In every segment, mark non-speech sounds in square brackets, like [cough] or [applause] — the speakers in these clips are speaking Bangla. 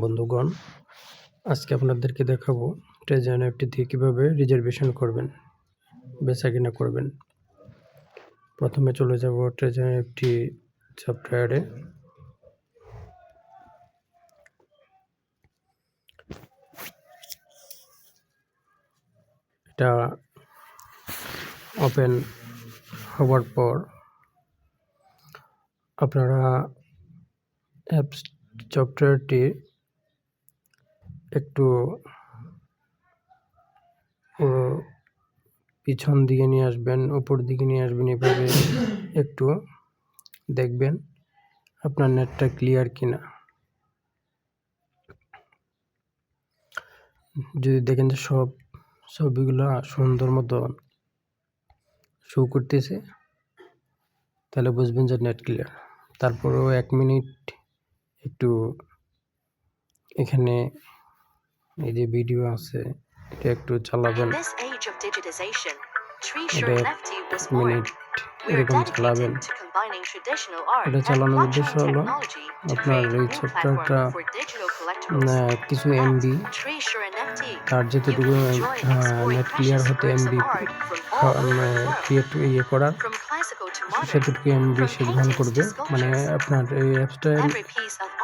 বন্ধুগণ, আজকে আপনাদেরকে দেখাবো ট্রেজার অ্যাপটি দিয়ে কীভাবে রিজার্ভেশন করবেন, বেচা কিনা করবেন। প্রথমে চলে যাব ট্রেজার অ্যাপটি সফটওয়্যারে এটা ওপেন হওয়ার পর আপনারা অ্যাপস সফটওয়্যারটি একটু পিছন দিকে নিয়ে আসবেন, উপর দিকে নিয়ে আসবেন, এভাবে একটু দেখবেন আপনার নেটটা ক্লিয়ার কিনা। যদি দেখেন যে সব ছবিগুলো সুন্দর মতো শো করতেছে, তাহলে বুঝবেন যে নেট ক্লিয়ার। তারপরেও এক মিনিট একটু এখানে এই যে ভিডিও আছে এটা একটু চালাবেন। এরকম চালাবেন। এটা চালানোর উদ্দেশ্য হল হ্যাঁ, মানে ইয়ে মানে আপনার এই ছোট্টটা কিছু এমবি তার যেতেটুকু নেট ক্লিয়ার হতে এমবি ক্রিয়েট ইয়ে করার সেটুকু এমবি সে করবে। মানে আপনার এই অ্যাপসটা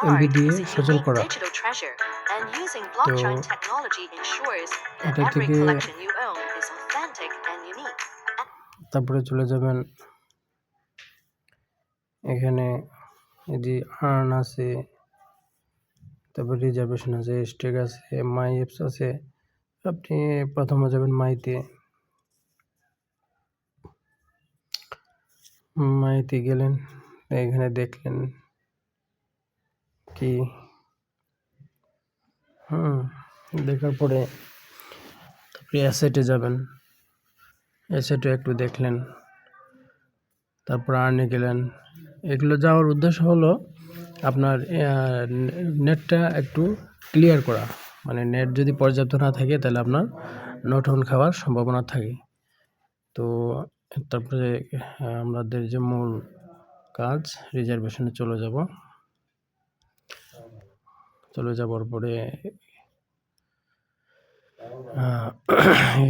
এলবি দিয়ে সচল করা। তো এটা থেকে তারপরে চলে যাবেন এখানে যদি আর্ন আছে তারপরে রিজার্ভেশন আছে স্টেক আছে মাই অ্যাপস আছে। আপনি প্রথমে যাবেন মাইতে মাইতে গেলেন এখানে দেখলেন। কি? হুম, দেখার পরে তারপরে অ্যাসেটে যাবেন। অ্যাসেটে একটু দেখলেন, তারপর আর্নে গেলেন। এগুলো যাওয়ার উদ্দেশ্য হলো আপনার নেটটা একটু ক্লিয়ার করা। মানে নেট যদি পর্যাপ্ত না থাকে, তাহলে আপনার নোট অন খাওয়ার সম্ভাবনা থাকে। তো তারপরে আমাদের যে মূল কাজ রিজার্ভেশনে চলে যাব। চলে যাওয়ার পরে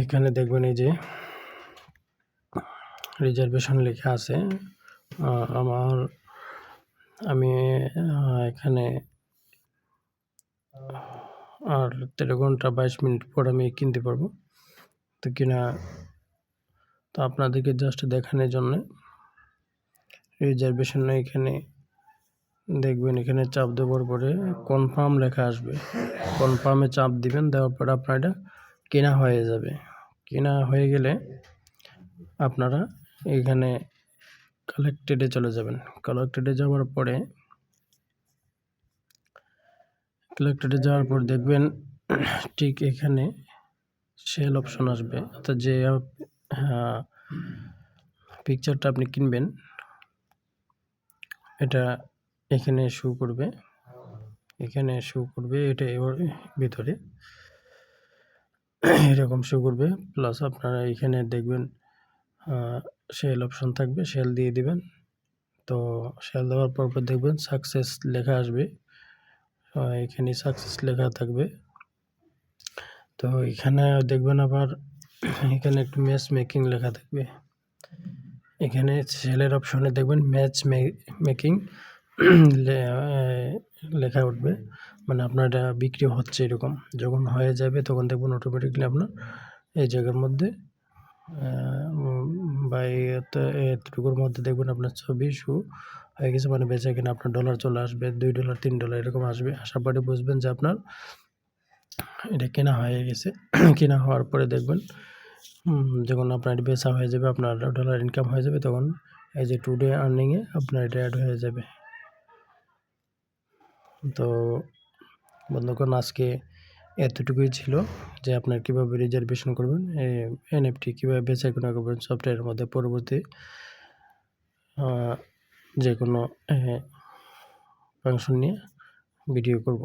এখানে দেখবেন এই যে রিজার্ভেশন লেখা আছে। আমার, আমি এখানে আর তেরো ঘণ্টা বাইশ মিনিট পর আমি কিনতে পারব। তো কিনা, তো আপনাদেরকে জাস্ট দেখানোর জন্য রিজার্ভেশন এখানে দেখবেন এখানে চাপ দেওয়ার পরে কনফার্ম লেখা আসবে। কনফার্মে চাপ দিবেন, দেওয়ার পরে আপনার এটা কেনা হয়ে যাবে। কেনা হয়ে গেলে আপনারা এখানে কালেক্টেডে চলে যাবেন। কালেক্টেডে যাওয়ার পরে কালেক্টেডে যাওয়ার পর দেখবেন ঠিক এখানে সেল অপশন আসবে। অর্থাৎ যে পিকচারটা আপনি কিনবেন, এটা এখানে শু করবে। এখানে শু করবে, এটা এর ভিতরে। এরকম শু করবে প্লাস আপনারা এখানে দেখবেন সেল অপশন থাকবে সেল দিয়ে দিবেন। তো সেল দেওয়ার পর পর দেখবেন সাকসেস লেখা আসবে। এখানে সাকসেস লেখা থাকবে। তো এখানে দেখবেন আবার, এখানে একটু ম্যাচ মেকিং লেখা থাকবে। এখানে সেলের অপশনে দেখবেন ম্যাচ মেকিং লেখা উঠবে। মানে আপনার এটা বিক্রি হচ্ছে এরকম। যখন হয়ে যাবে তখন দেখবেন অটোমেটিকলি আপনার এই জায়গার মধ্যে বা এতটুকুর মধ্যে দেখবেন আপনার ছবি শু হয়ে গেছে। মানে বেচা কিনা আপনার ডলার চলে আসবে, দুই ডলার তিন ডলার এরকম আসবে। আসার পরে বুঝবেন যে আপনার এটা কেনা হয়ে গেছে। [clears throat] কেনা হওয়ার পরে দেখবেন যখন আপনার এটা বেচা হয়ে যাবে, আপনার ডলার ইনকাম হয়ে যাবে, তখন এই যে টুডে আর্নিংয়ে আপনার এটা অ্যাড হয়ে যাবে। তো বন্ধুগণ, আজকে এতটুকুই ছিল যে আপনার কীভাবে রিজার্ভেশন করবেন এনএফটি কীভাবে বেচা কেনা করবেন সফটওয়্যারের মধ্যে পরবর্তী যে কোনো ফাংশন নিয়ে ভিডিও করব।